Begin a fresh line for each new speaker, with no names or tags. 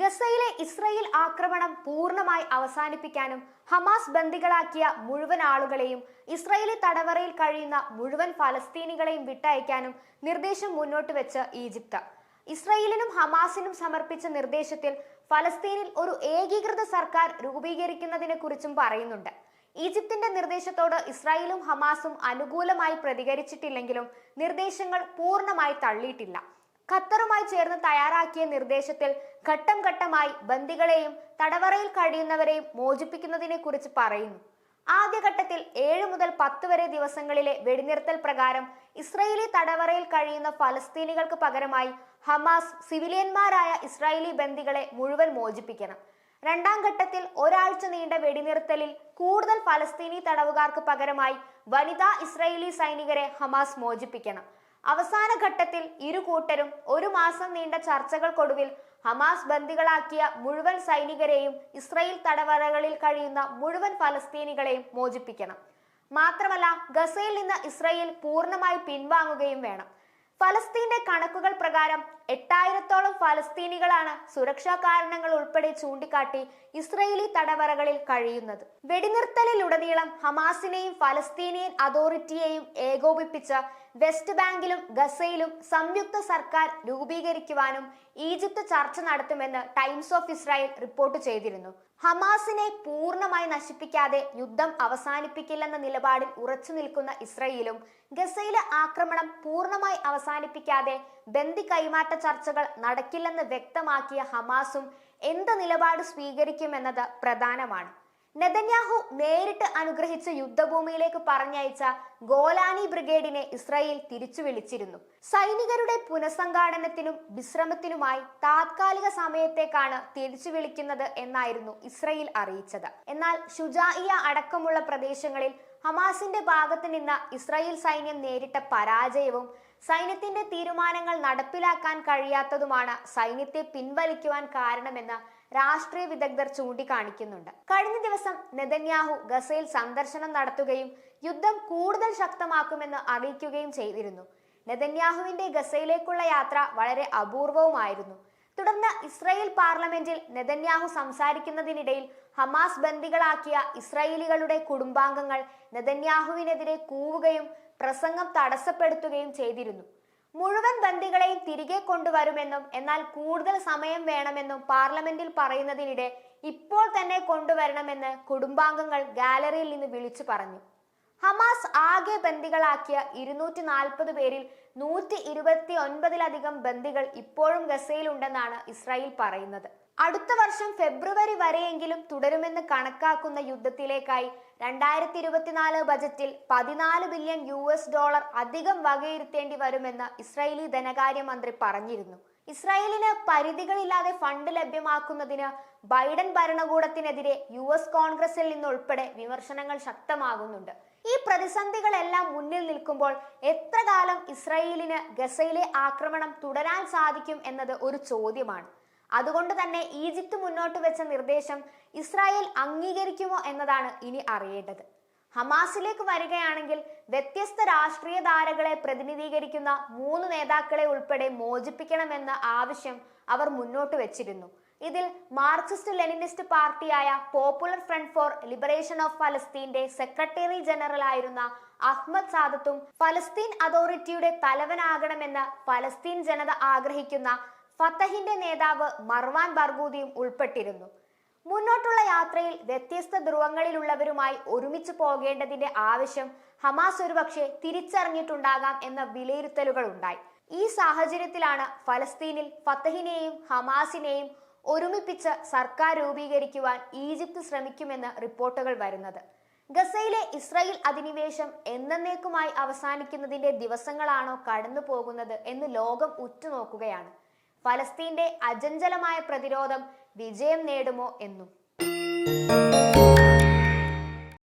ഗസയിലെ ഇസ്രയേൽ ആക്രമണം പൂർണമായി അവസാനിപ്പിക്കാനും ഹമാസ് ബന്ദികളാക്കിയ മുഴുവൻ ആളുകളെയും ഇസ്രയേലി തടവറയിൽ കഴിയുന്ന മുഴുവൻ ഫലസ്തീനികളെയും വിട്ടയക്കാനും നിർദ്ദേശം മുന്നോട്ട് വെച്ച് ഈജിപ്ത്. ഇസ്രയേലിനും ഹമാസിനും സമർപ്പിച്ച നിർദ്ദേശത്തിൽ ഫലസ്തീനിൽ ഒരു ഏകീകൃത സർക്കാർ രൂപീകരിക്കുന്നതിനെ കുറിച്ചും പറയുന്നുണ്ട്. ഈജിപ്തിന്റെ നിർദ്ദേശത്തോട് ഇസ്രായേലും ഹമാസും അനുകൂലമായി പ്രതികരിച്ചിട്ടില്ലെങ്കിലും നിർദ്ദേശങ്ങൾ പൂർണമായി തള്ളിയിട്ടില്ല. ഖത്തറുമായി ചേർന്ന് തയ്യാറാക്കിയ നിർദ്ദേശത്തിൽ ഘട്ടം ഘട്ടമായി ബന്ദികളെയും തടവറയിൽ കഴിയുന്നവരെയും മോചിപ്പിക്കുന്നതിനെ കുറിച്ച് പറയുന്നു. ആദ്യഘട്ടത്തിൽ ഏഴ് മുതൽ പത്ത് വരെ ദിവസങ്ങളിലെ വെടിനിർത്തൽ പ്രകാരം ഇസ്രയേലി തടവറയിൽ കഴിയുന്ന ഫലസ്തീനികൾക്ക് പകരമായി ഹമാസ് സിവിലിയന്മാരായ ഇസ്രായേലി ബന്ദികളെ മുഴുവൻ മോചിപ്പിക്കണം. രണ്ടാം ഘട്ടത്തിൽ ഒരാഴ്ച നീണ്ട വെടിനിർത്തലിൽ കൂടുതൽ ഫലസ്തീനി തടവുകാർക്ക് പകരമായി വനിതാ ഇസ്രായേലി സൈനികരെ ഹമാസ് മോചിപ്പിക്കണം. അവസാന ഘട്ടത്തിൽ ഇരു കൂട്ടരും ഒരു മാസം നീണ്ട ചർച്ചകൾക്കൊടുവിൽ ഹമാസ് ബന്ദികളാക്കിയ മുഴുവൻ സൈനികരെയും ഇസ്രയേൽ തടവറകളിൽ കഴിയുന്ന മുഴുവൻ ഫലസ്തീനികളെയും മോചിപ്പിക്കണം. മാത്രമല്ല ഗസയിൽ നിന്ന് ഇസ്രയേൽ പൂർണമായി പിൻവാങ്ങുകയും വേണം. ഫലസ്തീന്റെ കണക്കുകൾ പ്രകാരം എട്ടായിരത്തോളം ഫലസ്തീനികളാണ് സുരക്ഷാ കാരണങ്ങൾ ഉൾപ്പെടെ ചൂണ്ടിക്കാട്ടി ഇസ്രയേലി തടവറകളിൽ കഴിയുന്നത്. വെടിനിർത്തലിലുടനീളം ഹമാസിനെയും ഫലസ്തീനിയൻ അതോറിറ്റിയെയും ഏകോപിപ്പിച്ച് വെസ്റ്റ് ബാങ്കിലും ഗസയിലും സംയുക്ത സർക്കാർ രൂപീകരിക്കുവാനും ഈജിപ്ത് ചർച്ച നടത്തുമെന്ന് ടൈംസ് ഓഫ് ഇസ്രായേൽ റിപ്പോർട്ട് ചെയ്തിരുന്നു. ഹമാസിനെ പൂർണമായി നശിപ്പിക്കാതെ യുദ്ധം അവസാനിപ്പിക്കില്ലെന്ന നിലപാടിൽ ഉറച്ചു നിൽക്കുന്ന ഇസ്രയേലും ഗസയിലെ ആക്രമണം പൂർണമായി അവസാനിപ്പിക്കാതെ ബന്ദി കൈമാറ്റ ചർച്ചകൾ നടക്കില്ലെന്ന് വ്യക്തമാക്കിയ ഹമാസും എന്ത് നിലപാട് സ്വീകരിക്കുമെന്നത് പ്രധാനമാണ്. നെതന്യാഹു നേരിട്ട് അനുഗ്രഹിച്ച യുദ്ധഭൂമിയിലേക്ക് പറഞ്ഞയച്ച ഗോലാനി ബ്രിഗേഡിനെ ഇസ്രായേൽ തിരിച്ചു വിളിച്ചിരുന്നു. സൈനികരുടെ പുനഃസംഘാടനത്തിനും വിശ്രമത്തിനുമായി താത്കാലിക സമയത്തേക്കാണ് തിരിച്ചു വിളിക്കുന്നത് എന്നായിരുന്നു ഇസ്രായേൽ അറിയിച്ചത്. എന്നാൽ ഷുജായിയ അടക്കമുള്ള പ്രദേശങ്ങളിൽ ഹമാസിന്റെ ഭാഗത്ത് നിന്ന് ഇസ്രായേൽ സൈന്യം നേരിട്ട പരാജയവും സൈന്യത്തിന്റെ തീരുമാനങ്ങൾ നടപ്പിലാക്കാൻ കഴിയാത്തതുമാണ് സൈന്യത്തെ പിൻവലിക്കുവാൻ കാരണമെന്ന് രാഷ്ട്രീയ വിദഗ്ധർ ചൂണ്ടിക്കാണിക്കുന്നുണ്ട്. കഴിഞ്ഞ ദിവസം നെതന്യാഹു ഗസയിൽ സന്ദർശനം നടത്തുകയും യുദ്ധം കൂടുതൽ ശക്തമാക്കുമെന്ന് അറിയിക്കുകയും ചെയ്തിരുന്നു. നെതന്യാഹുവിന്റെ ഗസയിലേക്കുള്ള യാത്ര വളരെ അപൂർവവുമായിരുന്നു. തുടർന്ന് ഇസ്രായേൽ പാർലമെന്റിൽ നെതന്യാഹു സംസാരിക്കുന്നതിനിടയിൽ ഹമാസ് ബന്ദികളാക്കിയ ഇസ്രായേലികളുടെ കുടുംബാംഗങ്ങൾ നെതന്യാഹുവിനെതിരെ കൂവുകയും പ്രസംഗം തടസ്സപ്പെടുത്തുകയും ചെയ്തിരുന്നു. മുഴുവൻ ബന്ദികളെയും തിരികെ കൊണ്ടുവരുമെന്നും എന്നാൽ കൂടുതൽ സമയം വേണമെന്നും പാർലമെന്റിൽ പറയുന്നതിനിടെ ഇപ്പോൾ തന്നെ കൊണ്ടുവരണമെന്ന് കുടുംബാംഗങ്ങൾ ഗാലറിയിൽ നിന്ന് വിളിച്ചു പറഞ്ഞു. ഹമാസ് ആകെ ബന്ദികളാക്കിയ ഇരുന്നൂറ്റി നാൽപ്പത് പേരിൽ നൂറ്റി ഇരുപത്തി ഒൻപതിലധികം ബന്ദികൾ ഇപ്പോഴും ഗസയിലുണ്ടെന്നാണ് ഇസ്രായേൽ പറയുന്നത്. അടുത്ത വർഷം ഫെബ്രുവരി വരെയെങ്കിലും തുടരുമെന്ന് കണക്കാക്കുന്ന യുദ്ധത്തിലേക്കായി രണ്ടായിരത്തി ഇരുപത്തിനാല് ബജറ്റിൽ പതിനാല് ബില്യൺ യു എസ് ഡോളർ അധികം വകയിരുത്തേണ്ടി വരുമെന്ന് ഇസ്രായേലി ധനകാര്യമന്ത്രി പറഞ്ഞിരുന്നു. ഇസ്രായേലിന് പരിധികളില്ലാതെ ഫണ്ട് ലഭ്യമാക്കുന്നതിന് ബൈഡൻ ഭരണകൂടത്തിനെതിരെ യു എസ് കോൺഗ്രസിൽ നിന്നുൾപ്പെടെ വിമർശനങ്ങൾ ശക്തമാകുന്നുണ്ട്. ഈ പ്രതിസന്ധികളെല്ലാം മുന്നിൽ നിൽക്കുമ്പോൾ എത്ര കാലം ഇസ്രായേലിന് ഗസയിലെ ആക്രമണം തുടരാൻ സാധിക്കും എന്നത് ഒരു ചോദ്യമാണ്. അതുകൊണ്ട് തന്നെ ഈജിപ്ത് മുന്നോട്ട് വെച്ച നിർദ്ദേശം ഇസ്രായേൽ അംഗീകരിക്കുമോ എന്നതാണ് ഇനി അറിയേണ്ടത്. ഹമാസിലേക്ക് വരികയാണെങ്കിൽ വ്യത്യസ്ത രാഷ്ട്രീയ ധാരകളെ പ്രതിനിധീകരിക്കുന്ന മൂന്ന് നേതാക്കളെ ഉൾപ്പെടെ മോചിപ്പിക്കണമെന്ന ആവശ്യം അവർ മുന്നോട്ട് വെച്ചിരുന്നു. ഇതിൽ Marxist Leninist പാർട്ടിയായ popular front for liberation of ഫലസ്തീന്റെ secretary general ആയിരുന്ന അഹ്മദ് സാദത്തും ഫലസ്തീൻ അതോറിറ്റിയുടെ തലവനാകണമെന്ന് ഫലസ്തീൻ ജനത ആഗ്രഹിക്കുന്ന ഫത്തഹിന്റെ നേതാവ് മർവാൻ ബർഗൂദിയും ഉൾപ്പെട്ടിരുന്നു. മുന്നോട്ടുള്ള യാത്രയിൽ വ്യത്യസ്ത ധ്രുവങ്ങളിലുള്ളവരുമായി ഒരുമിച്ച് പോകേണ്ടതിന്റെ ആവശ്യം ഹമാസ് ഒരുപക്ഷെ തിരിച്ചറിഞ്ഞിട്ടുണ്ടാകാം എന്ന വിലയിരുത്തലുകൾ ഉണ്ടായി. ഈ സാഹചര്യത്തിലാണ് ഫലസ്തീനിൽ ഫത്തഹിനെയും ഹമാസിനെയും ഒരുമിപ്പിച്ച് സർക്കാർ രൂപീകരിക്കുവാൻ ഈജിപ്ത് ശ്രമിക്കുമെന്ന് റിപ്പോർട്ടുകൾ വരുന്നത്. ഗസയിലെ ഇസ്രയേൽ അധിനിവേശം എന്നേക്കുമായി അവസാനിക്കുന്നതിന്റെ ദിവസങ്ങളാണോ കടന്നു പോകുന്നത് എന്ന് ലോകം ഉറ്റുനോക്കുകയാണ്. ഫലസ്തീന്റെ അജഞ്ചലമായ പ്രതിരോധം വിജയം നേടുമോ എന്നും.